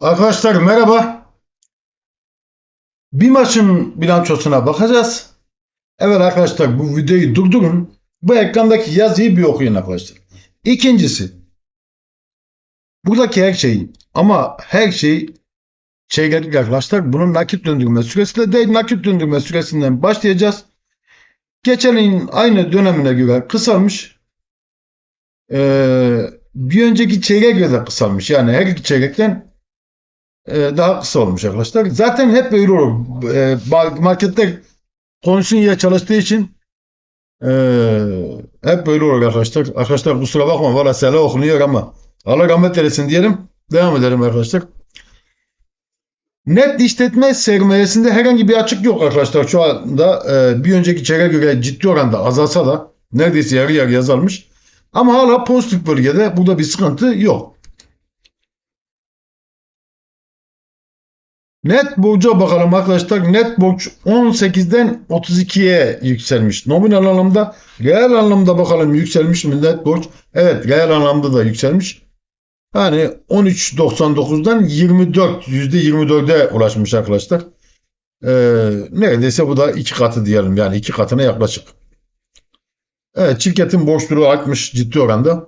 Arkadaşlar merhaba. Bir maçın bilançosuna bakacağız. Evet arkadaşlar bu videoyu durdurun. Bu ekrandaki yazıyı bir okuyun arkadaşlar. İkincisi. Buradaki her şey ama her şey çeyreklik arkadaşlar. Bunun nakit döndürme süresiyle değil nakit döndürme süresinden başlayacağız. Geçen ayın aynı dönemine göre kısalmış. Ee, bir önceki çeyreğe göre kısalmış. Yani her iki çeyrekten daha kısa olmuş arkadaşlar. Zaten hep böyle olur. E, marketler konuşsun diye çalıştığı için e, hep böyle olur arkadaşlar. Arkadaşlar kusura bakma valla sele okunuyor ama Allah rahmet eylesin diyelim. Devam edelim arkadaşlar. Net işletme sermayesinde herhangi bir açık yok arkadaşlar. Şu anda bir önceki çeyreğe göre ciddi oranda azalsa da neredeyse yarı yarı azalmış. Ama hala pozitif bölgede burada bir sıkıntı yok. Net borca bakalım arkadaşlar. Net borç 18'den 32'ye yükselmiş. Nominal anlamda, reel anlamda bakalım yükselmiş mi net borç? Evet, reel anlamda da yükselmiş. Yani 13.99'dan 24, %24'e ulaşmış arkadaşlar. Ee, neredeyse bu da iki katı diyelim. Yani iki katına yaklaşık. Evet, şirketin borçluluğu artmış ciddi oranda.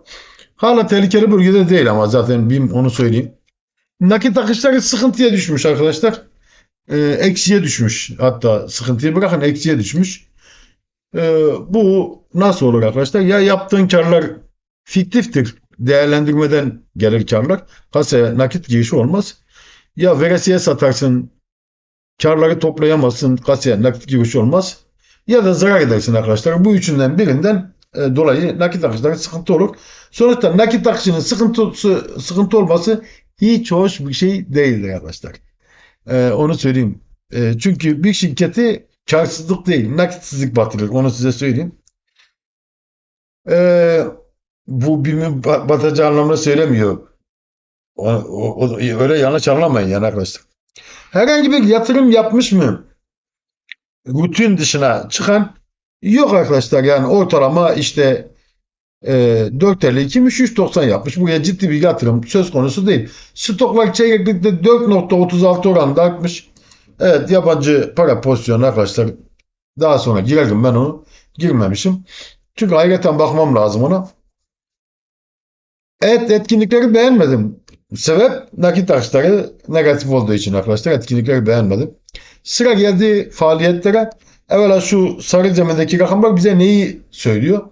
Hala tehlikeli bölgede değil ama zaten BİM onu söyleyeyim. Nakit akışları sıkıntıya düşmüş arkadaşlar. Ee, eksiye düşmüş. Hatta sıkıntıyı bırakın eksiye düşmüş. Ee, bu nasıl olur arkadaşlar? Ya yaptığın karlar fiktiftir. Değerlendirmeden gelir karlar. Kasaya nakit girişi olmaz. Ya veresiye satarsın. Karları toplayamazsın. Kasaya nakit girişi olmaz. Ya da zarar edersin arkadaşlar. Bu üçünden birinden e, dolayı nakit akışları sıkıntı olur. Sonuçta nakit akışının sıkıntısı, sıkıntı olması hiç hoş bir şey değildir arkadaşlar. Ee, onu söyleyeyim. Ee, çünkü bir şirketi karsızlık değil, nakitsizlik batırır. Onu size söyleyeyim. Ee, bu BİM'in batacağı anlamda söylemiyor. O, o, o, öyle yanlış anlamayın yani arkadaşlar. Herhangi bir yatırım yapmış mı? Rutin dışına çıkan yok arkadaşlar. Yani ortalama işte e, 4.52'miş 3.90 yapmış. Buraya ciddi bir yatırım söz konusu değil. Stoklar çeyreklikte 4.36 oranında artmış. Evet yabancı para pozisyonu arkadaşlar. Daha sonra girerim ben onu. Girmemişim. Çünkü ayrıca bakmam lazım ona. Evet etkinlikleri beğenmedim. Sebep nakit akışları negatif olduğu için arkadaşlar etkinlikleri beğenmedim. Sıra geldi faaliyetlere. Evvela şu sarı zemindeki rakamlar bize neyi söylüyor?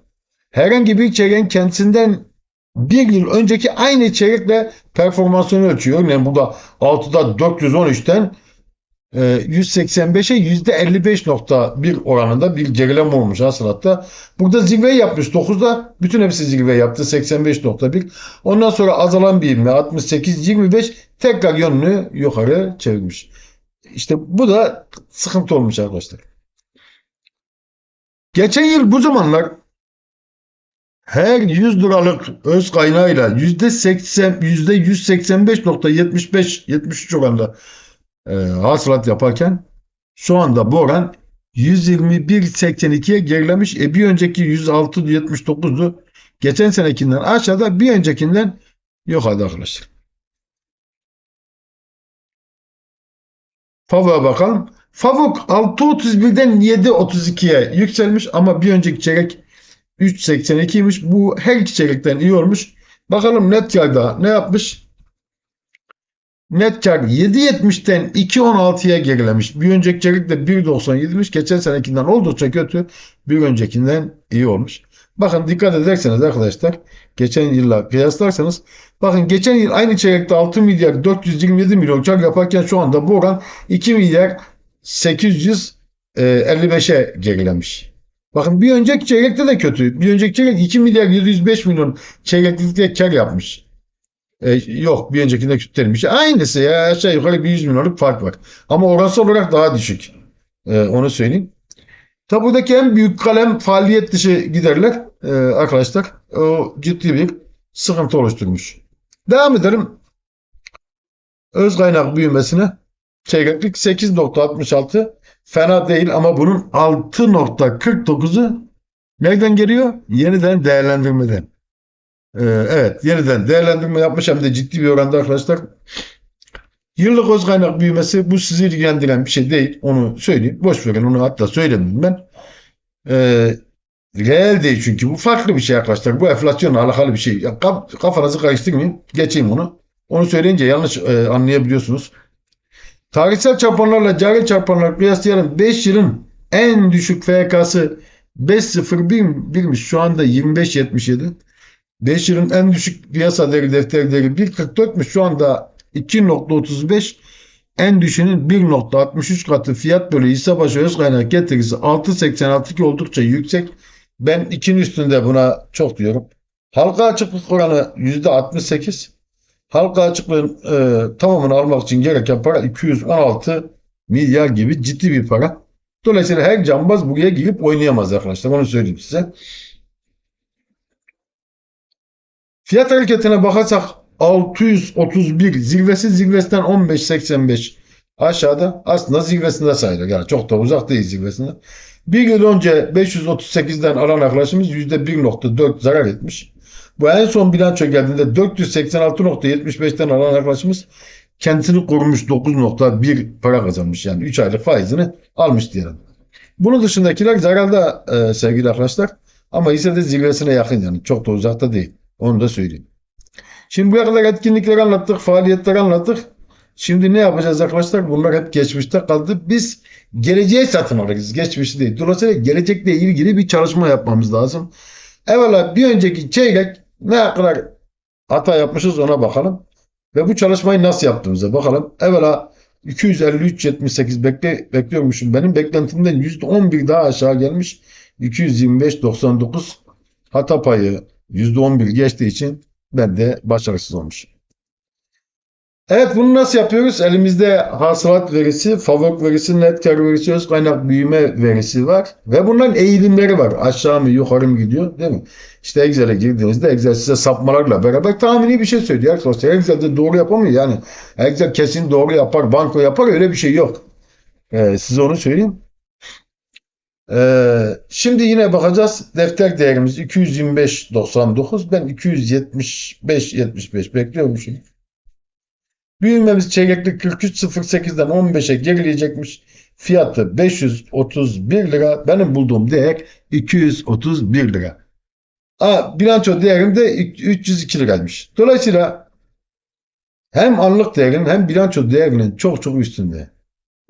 Herhangi bir çeyreğin kendisinden bir yıl önceki aynı çeyrekle performansını ölçüyor. Yani burada 6'da 413'ten 185'e %55.1 oranında bir gerileme olmuş hasılatta. Burada zirve yapmış 9'da bütün hepsi zirve yaptı 85.1. Ondan sonra azalan bir ivme 68-25 tekrar yönünü yukarı çevirmiş. İşte bu da sıkıntı olmuş arkadaşlar. Geçen yıl bu zamanlar her 100 liralık öz kaynağıyla %80 %185.75 73 oranda e, hasılat yaparken şu anda bu oran 121.82'ye gerilemiş. E bir önceki 106.79'du. Geçen senekinden aşağıda bir öncekinden yukarıda arkadaşlar. Favok'a bakalım. Favok 6.31'den 7.32'ye yükselmiş ama bir önceki çeyrek 3.82'ymiş. Bu her iki çeyrekten iyi olmuş. Bakalım net karda ne yapmış? Net kar 7.70'ten 2.16'ya gerilemiş. Bir önceki çeyrek de 1.97'miş. Geçen senekinden oldukça kötü. Bir öncekinden iyi olmuş. Bakın dikkat ederseniz arkadaşlar geçen yılla kıyaslarsanız bakın geçen yıl aynı çeyrekte 6 milyar 427 milyon kar yaparken şu anda bu oran 2 milyar 855'e gerilemiş. Bakın bir önceki çeyrekte de kötü. Bir önceki çeyrek 2 milyar 705 milyon çeyreklikte kar yapmış. E, yok bir öncekinde kötü değilmiş. Aynısı ya aşağı yukarı bir 100 milyonluk fark var. Ama orası olarak daha düşük. E, onu söyleyeyim. Tabi buradaki en büyük kalem faaliyet dışı giderler e, arkadaşlar. O ciddi bir sıkıntı oluşturmuş. Devam edelim. Öz kaynak büyümesine çeyreklik 8.66 fena değil ama bunun 6.49'u nereden geliyor? Yeniden değerlendirmeden. Ee, evet yeniden değerlendirme yapmış hem de ciddi bir oranda arkadaşlar. Yıllık öz kaynak büyümesi bu sizi ilgilendiren bir şey değil. Onu söyleyeyim. Boş verin onu hatta söylemedim ben. Ee, reel değil çünkü bu farklı bir şey arkadaşlar. Bu enflasyonla alakalı bir şey. Ya, kaf- kafanızı karıştırmayın. Geçeyim onu. Onu söyleyince yanlış e, anlayabiliyorsunuz. Tarihsel çarpanlarla cari çarpanlar kıyaslayalım. 5 yılın en düşük FK'sı 5.01'miş. Şu anda 25.77. 5 yılın en düşük piyasa değeri defter değeri 1.44'müş. Şu anda 2.35. En düşüğünün 1.63 katı fiyat bölü hisse başı öz kaynak getirisi 6.86 ki oldukça yüksek. Ben 2'nin üstünde buna çok diyorum. Halka açıklık oranı %68. Halka açıklığın e, tamamını almak için gereken para 216 milyar gibi ciddi bir para. Dolayısıyla her cambaz buraya girip oynayamaz arkadaşlar. Onu söyleyeyim size. Fiyat hareketine bakarsak 631 zirvesi zirvesinden 15.85 aşağıda aslında zirvesinde sayılır. Yani çok da uzak değil zirvesinde. Bir yıl önce 538'den alan arkadaşımız %1.4 zarar etmiş. Bu en son bilanço geldiğinde 486.75'ten alan arkadaşımız kendisini korumuş 9.1 para kazanmış. Yani 3 aylık faizini almış diyelim. Bunun dışındakiler zararda e, sevgili arkadaşlar. Ama ise de zirvesine yakın yani. Çok da uzakta değil. Onu da söyleyeyim. Şimdi buraya kadar etkinlikleri anlattık, faaliyetleri anlattık. Şimdi ne yapacağız arkadaşlar? Bunlar hep geçmişte kaldı. Biz geleceğe satın alırız. Geçmişi değil. Dolayısıyla gelecekle ilgili bir çalışma yapmamız lazım. Evvela bir önceki çeyrek ne kadar hata yapmışız ona bakalım. Ve bu çalışmayı nasıl yaptığımıza bakalım. Evvela 253.78 bekle, bekliyormuşum. Benim beklentimden %11 daha aşağı gelmiş. 225.99 hata payı %11 geçtiği için ben de başarısız olmuşum. Evet bunu nasıl yapıyoruz? Elimizde hasılat verisi, favori verisi, net kar verisi, öz kaynak büyüme verisi var. Ve bunların eğilimleri var. Aşağı mı yukarı mı gidiyor değil mi? İşte Excel'e girdiğinizde Excel size sapmalarla beraber tahmini bir şey söylüyor. Sosyal Excel'de doğru yapamıyor yani. Excel kesin doğru yapar, banko yapar öyle bir şey yok. Ee, size onu söyleyeyim. Ee, şimdi yine bakacağız. Defter değerimiz 225.99. Ben 275.75 bekliyormuşum. Büyümemiz çeyreklik 43.08'den 15'e gerileyecekmiş. Fiyatı 531 lira. Benim bulduğum değer 231 lira. Aa, bilanço değerim de 302 liraymış. Dolayısıyla hem anlık değerin hem bilanço değerinin çok çok üstünde.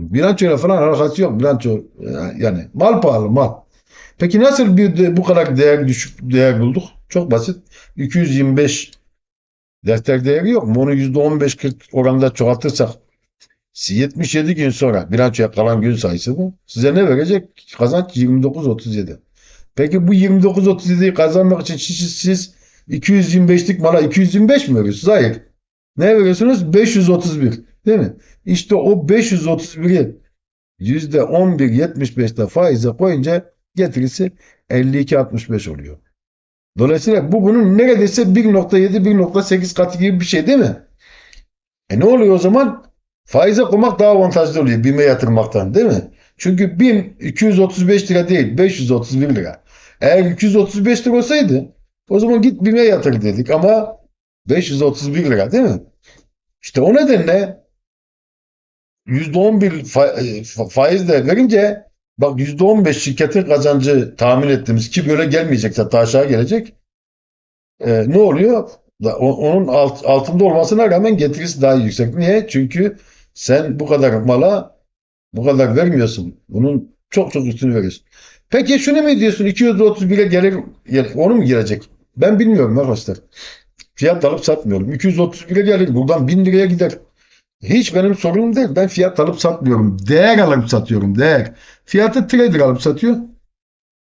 Bilançoyla falan alakası yok. Bilanço yani mal pahalı mal. Peki nasıl bir bu kadar değer düşük değer bulduk? Çok basit. 225 defter değeri yok mu? Onu %15-40 oranında çoğaltırsak 77 gün sonra bilançoya kalan gün sayısı bu. Size ne verecek? Kazanç 29-37. Peki bu 29-37'yi kazanmak için siz, siz 225'lik mala 225 mi veriyorsunuz? Hayır. Ne veriyorsunuz? 531. Değil mi? İşte o 531'i %11.75'te faize koyunca getirisi 52.65 oluyor. Dolayısıyla bu bunun neredeyse 1.7-1.8 katı gibi bir şey değil mi? E ne oluyor o zaman? Faize koymak daha avantajlı oluyor BİM'e yatırmaktan değil mi? Çünkü BİM 235 lira değil 531 lira. Eğer 235 lira olsaydı o zaman git BİM'e yatır dedik ama 531 lira değil mi? İşte o nedenle %11 fa- faizle verince bak %15 şirketin kazancı tahmin ettiğimiz ki böyle gelmeyecekse hatta aşağı gelecek. Ee, ne oluyor? Da- o- Onun alt- altında olmasına rağmen getirisi daha yüksek. Niye? Çünkü sen bu kadar mala bu kadar vermiyorsun. Bunun çok çok üstünü veriyorsun. Peki şunu mu diyorsun? 231'e gelir, gel- onu mu gelecek? Ben bilmiyorum arkadaşlar. Fiyat alıp satmıyorum. 231'e gelir. Buradan 1000 liraya gider. Hiç benim sorunum değil. Ben fiyat alıp satmıyorum. Değer alıp satıyorum. Değer. Fiyatı trader alıp satıyor.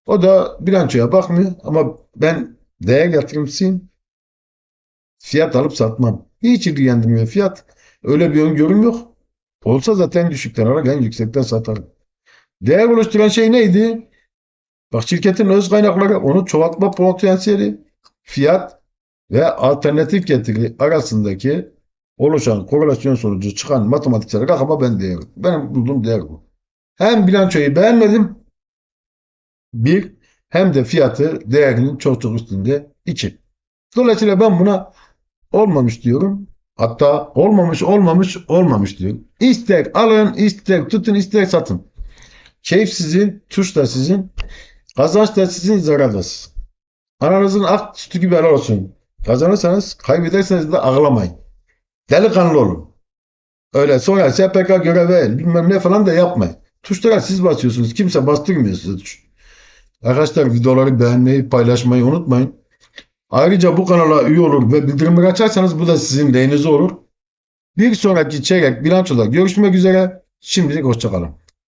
O da bilançoya bakmıyor. Ama ben değer yatırımcısıyım. Fiyat alıp satmam. Hiç ilgilendirmiyor fiyat. Öyle bir öngörüm yok. Olsa zaten düşükten alır en yüksekten satarım. Değer oluşturan şey neydi? Bak şirketin öz kaynakları, onu çoğaltma potansiyeli, fiyat ve alternatif getiri arasındaki oluşan korelasyon sonucu çıkan matematiksel rakama ben değer. Benim bulduğum değer bu. Hem bilançoyu beğenmedim. Bir, hem de fiyatı değerinin çok çok üstünde. iki. Dolayısıyla ben buna olmamış diyorum. Hatta olmamış olmamış olmamış diyor. İster alın, ister tutun, ister satın. Keyif sizin, tuş da sizin, kazanç da sizin, zarar da sizin. Ananızın ak sütü gibi helal olsun. Kazanırsanız, kaybederseniz de ağlamayın. Delikanlı olun. Öyle sonra SPK göreve bilmem ne falan da yapmayın. Tuşlara siz basıyorsunuz. Kimse bastırmıyor size tuş. Arkadaşlar videoları beğenmeyi, paylaşmayı unutmayın. Ayrıca bu kanala üye olur ve bildirimleri açarsanız bu da sizin lehinize olur. Bir sonraki çeyrek bilançoda görüşmek üzere. Şimdilik hoşçakalın.